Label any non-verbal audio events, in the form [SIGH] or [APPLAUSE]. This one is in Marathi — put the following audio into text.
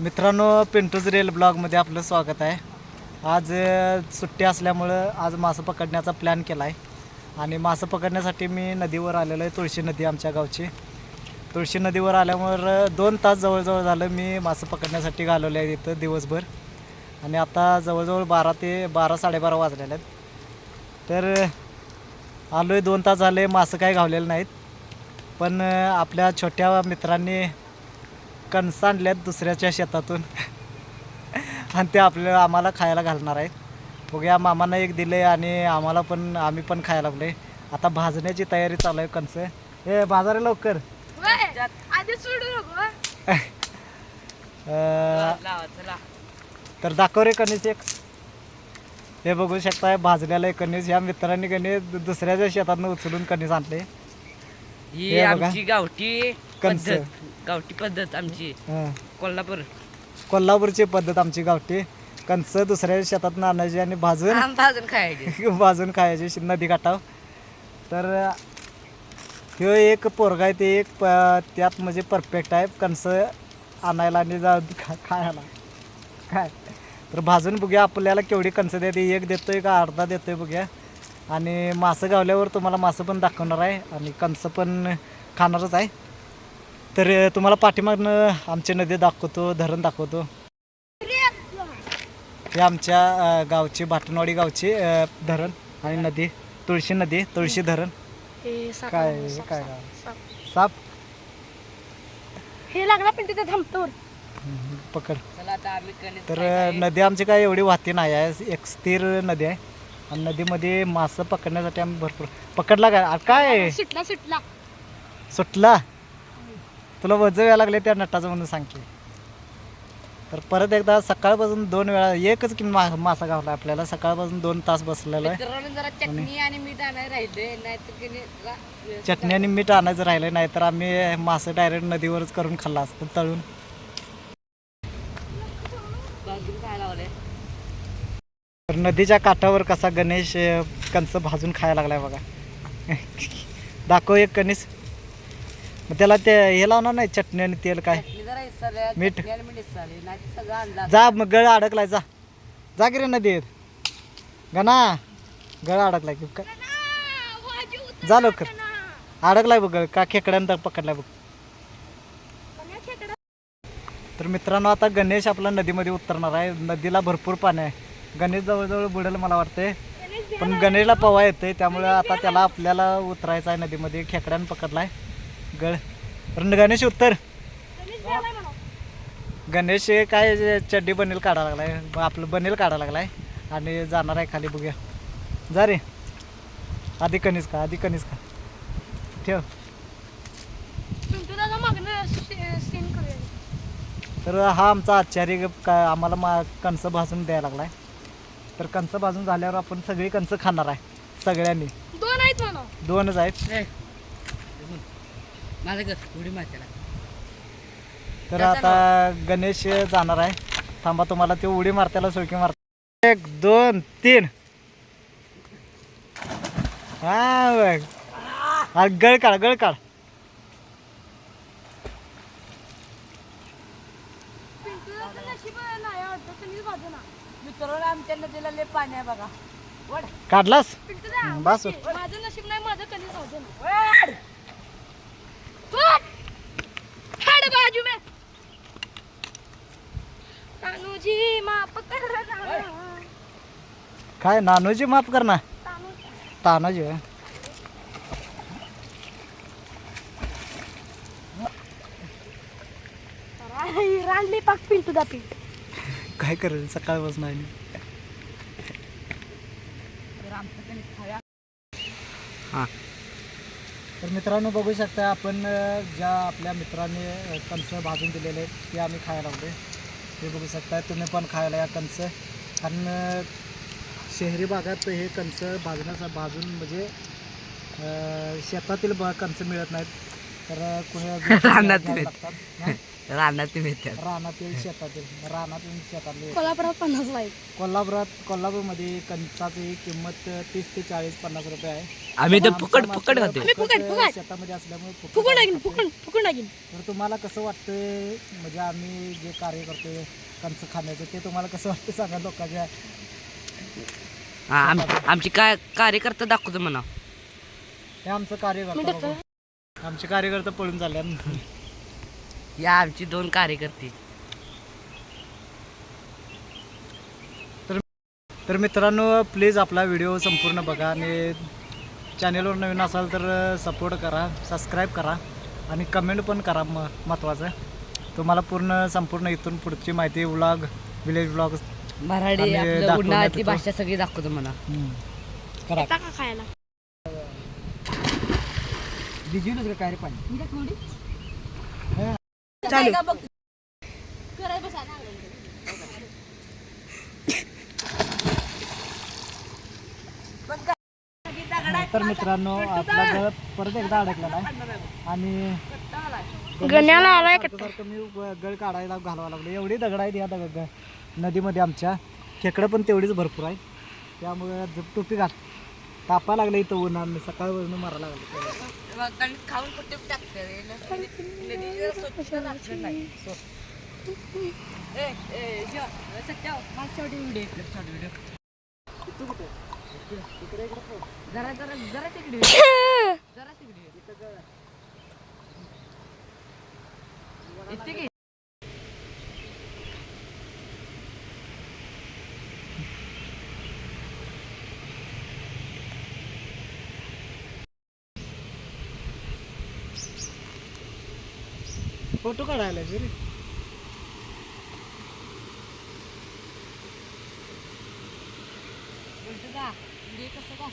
मित्रांनो पिंटूज रेल ब्लॉगमध्ये आपलं स्वागत आहे. आज सुट्टी असल्यामुळं आज मासं पकडण्याचा प्लॅन केला आहे आणि मासं पकडण्यासाठी मी नदीवर आलेलो आहे तुळशी नदी आमच्या गावची. तुळशी नदीवर आल्यामुळं दोन तास जवळजवळ झालं मी मासं पकडण्यासाठी घालवले आहे इथं दिवसभर. आणि आता जवळजवळ बारा ते बारा साडेबारा वाजलेले आहेत. तर आलो आहे दोन तास झाले मासं काय घावलेलं नाहीत. पण आपल्या छोट्या मित्रांनी कणसं आणल्यात दुसऱ्याच्या शेतातून. आणि ते आपल्याला आम्हाला खायला घालणार आहेत. बघूया मामांना एक दिले आणि आम्हाला पण आम्ही पण खायला लागले आता भाजण्याची तयारी चालू आहे कणसं. हे बाजारे लवकर. तर दाखव रे कणीस एक. हे बघू शकताय भाजलेलं आहे कणीस. या मित्रांनी कणीस दुसऱ्याच्या शेतातनं उचलून कणीस आणले ही. आमची गावठी. पद्धत. गावठी पद्धत आमची. हं. कोल्हापूर. कोल्हापूरची पद्धत आमची गावठी. कणस दुसऱ्या शेतातनं आणायची आणि भाजून आम भाजून खायचे. [LAUGHS] भाजून खायची शि- नदी काठाव. तर ह्यो एक पोरगा आहे ते एक प- त्यात म्हणजे परफेक्ट आहे. कणस आणायला आणि जा खा- खायला. काय? तर भाजून बघूया आपल्याला केवढी कणस देते. एक देतोय का अर्धा देतोय बघूया. आणि मासं गावल्यावर तुम्हाला मासं पण दाखवणार आहे. आणि कणस पण खाणारच आहे. तर तुम्हाला पाठीमागनं आमची नदी दाखवतो धरण दाखवतो. हे आमच्या गावची भाटणवाडी गावची धरण आणि नदी तुळशी नदी तुळशी धरण. काय काय? साप हे लागला पण तिथे थांबतो. पकड. चला आता आम्ही कणिस तर नदी आमची काय एवढी वाहती नाही आहे. एक स्थिर नदी आहे. आणि नदीमध्ये मासं पकडण्यासाठी आम्ही भरपूर पकडला काय? काय? सुटला सुटला. सुटला? तुला वज यायला लागले त्या नटाचं म्हणून सांग की तर परत एकदा सकाळपासून दोन वेळा एकच की मा मासा गावला आपल्याला. सकाळपासून दोन तास बसलेलो आहे. मित्रांनो जरा चटणी आणि मीठ आणायला राहिले नाहीतर की नाही जरा व्यवस्थित चटणी आणि मीठ आणायचं राहिलं नाही तर आम्ही मासं डायरेक्ट नदीवरच करून खाल्ला असतं तळून. भाजून खायला लावलंय. तर नदीच्या काठावर कसा गणेश अं, कंच भाजून खायला लागलाय बघा. दाखव एक कणीस. मग त्याला ते हे लावणार नाही चटणी आणि तेल काय? मीठ. जा मग गळ अडकलाय जा. जा की रे नदीत. गणा गळ अडकलाय की काय? जा लवकर. अडकलाय बघ का खेकड्यानं पकडलाय बघ. तर मित्रांनो आता गणेश आपला नदीमध्ये उतरणार आहे. नदीला भरपूर पाणी आहे. गणेश जवळजवळ बुडेल मला वाटते पण गणेशला पवा येते त्यामुळे आता त्याला आपल्याला उतरायचं आहे नदीमध्ये. खेकड्यानं पकडलाय. गळ. तर गणेश उत्तर. गणेश काय चड्डी बनेल काढा लागलाय. आपलं बनेल काढा लागलाय. आणि जाणार आहे खाली बघूया. जा रे. आधी कणीस का आधी कणीस का ठेव. तर हा आमचा आचार्य का आम्हाला मा कणसं भाजून द्यायला लागलाय. तर कणसं भाजून झाल्यावर आपण सगळी कणसं खाणार आहे. सगळ्यांनी. दोन आहेत दोनच आहेत. माझं घर उडी मारते तर आता गणेश जाणार आहे. थांबा तुम्हाला ते उडी मारत्याला सुळकी मार एक दोन तीन. हा बघ. हा, गळ काढ गळ काढ. मित्रांनो आमच्या नदीला लय पाणी आहे बघा. काढलास? हं, बस. माझं नशीब नाही माझं कधीच होतं ना फट! हट बाजू में? तानू जी माफ कर ना. काय नानूजी माफ कर ना तानू तानाजी होय. रांडली पाक पिंटू दा पीठ काय करेल सकाळपासून कणिस खाया. हां. तर मित्रांनो बघू शकता आपण ज्या आपल्या मित्रांनी कणसं भाजून दिलेले आहेत ते आम्ही खायला लागलो ते बघू शकता तुम्ही पण खायला या कणसं कारण शहरी भागात हे कणसं भाजण्याचा भाजून म्हणजे शेतातील ब कणसं मिळत नाहीत तर कुणी. [LAUGHS] लागतात. रानात मिळतात रानातील शेतातील रानातील शेतातले कोल्हापुरात पन्नास लाइट कोल्हापुरात कोल्हापूरमध्ये कंचाची किंमत तीस ते चाळीस पन्नास रुपये आहे. आम्ही तर फुकट फुकट खाते मी फुकट, फुकट. शेतामध्ये असल्यामुळे फुकट फुकून टाकीन खाते. फुकून फुकून टाकीन तर तुम्हाला कसं वाटतंय? म्हणजे आम्ही जे कार्य करतोय कंच खाण्याचं ते तुम्हाला कसं वाटतं सांगा लोकांच्या हा, आम- आमची काय कार्यकर्ता दाखवतो म्हणा. हे आमचं कार्य करतो बघू. आमचे कार्यकर्ते पळून झाले या आमची दोन कार्यकर्ते. तर मित्रांनो प्लीज आपला व्हिडिओ संपूर्ण बघा आणि चॅनेलवर नवीन असाल तर सपोर्ट करा सबस्क्राईब करा आणि कमेंट पण करा म महत्त्वाचं तुम्हाला पूर्ण संपूर्ण इथून पुढची माहिती व्लॉग विलेज व्लॉग मराठी आपलं. भाषा सगळी दाखवतो म्हणा करा. खायला? काय रे पाणी? चालू तर मित्रांनो आपला गळ परत एकदा अडकलेला आहे आणि गण्याला आलाय सारखं मी ग- गळ काढायला घालवा लागलो एवढी दगड आहेत या दगड नदीमध्ये आमच्या. खेकडं पण तेवढीच भरपूर आहे त्यामुळे टोपी घाल तापा लागलं इथं उन्हानं सकाळवरून मारा लागलं. खाऊन कुठे जरा जरा जरा तिकडे [COUGHS] जरा तिकडे इथे घे. फोटो काढायला रे म्हणजे कसं का